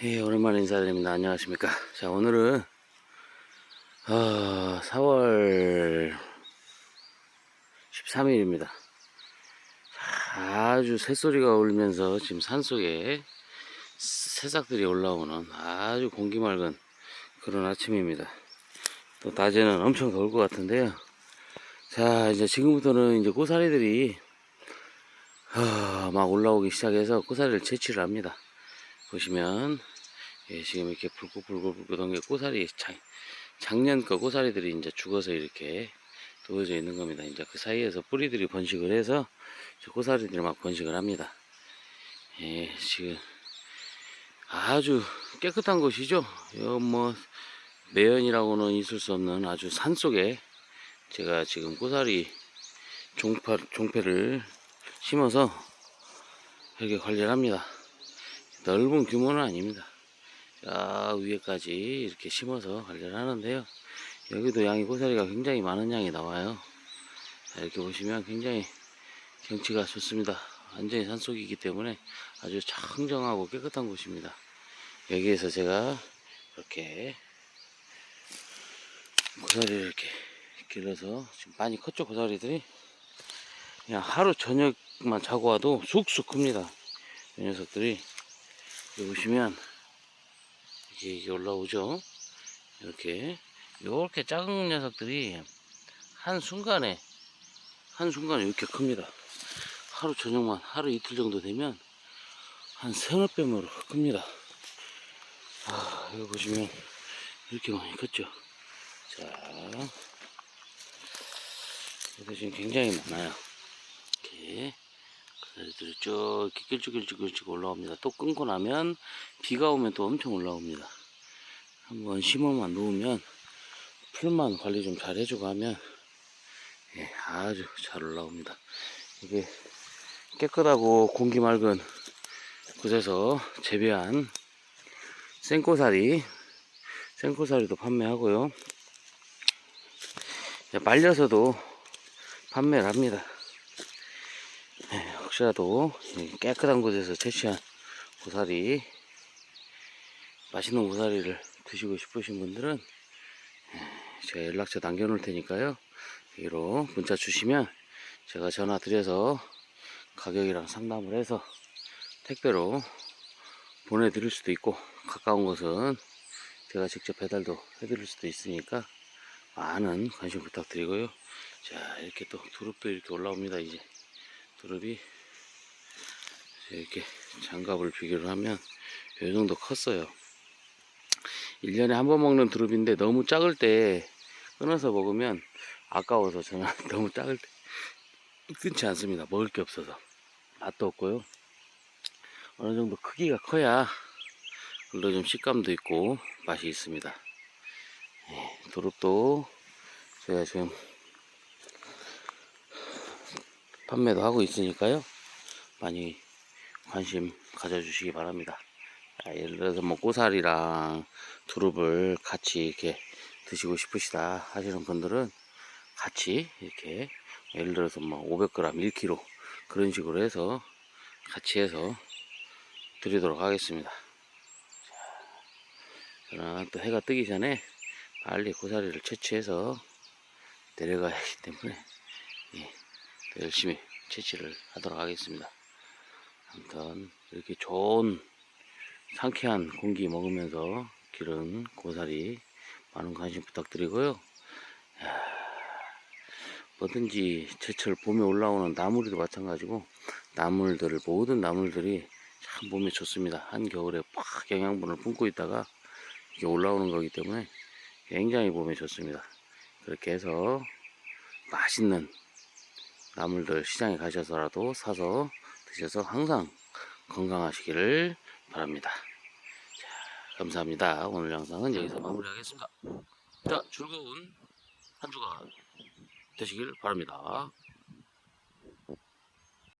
예, 오랜만에 인사드립니다. 안녕하십니까. 자, 오늘은, 어, 4월 13일입니다. 아주 새소리가 울면서 지금 산속에 새싹들이 올라오는 아주 공기 맑은 그런 아침입니다. 또 낮에는 엄청 더울 것 같은데요. 자, 이제 지금부터는 이제 고사리들이 아, 막 올라오기 시작해서 고사리를 채취를 합니다. 보시면 예, 지금 이렇게 불긋불긋불긋한 게 고사리 작, 작년 거 고사리들이 이제 죽어서 이렇게 놓여져 있는 겁니다. 이제 그 사이에서 뿌리들이 번식을 해서 이제 고사리들이 막 번식을 합니다. 예, 지금 아주 깨끗한 곳이죠. 뭐 매연이라고는 있을 수 없는 아주 산 속에 제가 지금 고사리 종파, 종패를 심어서 이렇게 관리를 합니다. 넓은 규모는 아닙니다. 자, 위에까지 이렇게 심어서 관리를 하는데요. 여기도 양이 고사리가 굉장히 많은 양이 나와요. 자, 이렇게 보시면 굉장히 경치가 좋습니다. 완전히 산속이기 때문에 아주 청정하고 깨끗한 곳입니다. 여기에서 제가 이렇게 고사리를 이렇게 길러서 지금 많이 컸죠 고사리들이 그냥 하루 저녁만 자고 와도 쑥쑥 큽니다 이 녀석들이 여기 보시면 이게, 이게 올라오죠? 이렇게. 이렇게 작은 녀석들이 한 순간에 한 순간에 이렇게 큽니다. 하루 저녁만 하루 이틀 정도 되면 한 세너 뱀으로 큽니다. 아, 여기 보시면 이렇게 많이 컸죠? 자 여기 지금 굉장히 많아요. 이렇게 그들이 쭉 길쭉길쭉길쭉 올라옵니다. 또 끊고 나면 비가 오면 또 엄청 올라옵니다. 한번 심어만 놓으면 풀만 관리 좀 잘 해주고 하면 예, 아주 잘 올라옵니다. 이게 깨끗하고 공기 맑은 곳에서 재배한 생고사리 생고사리도 판매하고요. 예, 말려서도 판매를 합니다. 예, 혹시라도 이 깨끗한 곳에서 채취한 고사리 맛있는 고사리를 드시고 싶으신 분들은 예, 제가 연락처 남겨놓을 테니까요. 여기로 문자 주시면 제가 전화 드려서 가격이랑 상담을 해서 택배로 보내드릴 수도 있고 가까운 곳은 제가 직접 배달도 해드릴 수도 있으니까 많은 관심 부탁드리고요. 자 이렇게 또 두릅도 이렇게 올라옵니다 이제. 두릅이 이렇게 장갑을 비교를 하면 이 정도 컸어요. 1년에 한 번 먹는 두릅인데 너무 작을 때 끊어서 먹으면 아까워서 저는 너무 작을 때 끊지 않습니다. 먹을 게 없어서. 맛도 없고요. 어느 정도 크기가 커야 물론 좀 식감도 있고 맛이 있습니다. 예, 두릅도 제가 지금 판매도 하고 있으니까요. 많이 관심 가져주시기 바랍니다. 아, 예를 들어서 뭐 꼬살이랑 두릅을 같이 이렇게 드시고 싶으시다 하시는 분들은 같이 이렇게 예를 들어서 뭐 500g 1kg 그런 식으로 해서 같이 해서 드리도록 하겠습니다. 자, 저는 또 해가 뜨기 전에 빨리 고사리를 채취해서 내려가야 하기 때문에 예, 또 열심히 채취를 하도록 하겠습니다 아무튼 이렇게 좋은 상쾌한 공기 먹으면서 기른 고사리 많은 관심 부탁드리고요. 야, 뭐든지 제철 봄에 올라오는 나물도 마찬가지고 나물들을 모든 나물들이 참 몸에 좋습니다. 한겨울에 팍 영양분을 품고 있다가 이게 올라오는 거기 때문에 굉장히 몸에 좋습니다. 그렇게 해서 맛있는 나물들 시장에 가셔서라도 사서 드셔서 항상 건강하시기를 바랍니다. 자, 감사합니다. 오늘 영상은 여기서 마무리하겠습니다. 자, 즐거운 한 주간 되시길 바랍니다.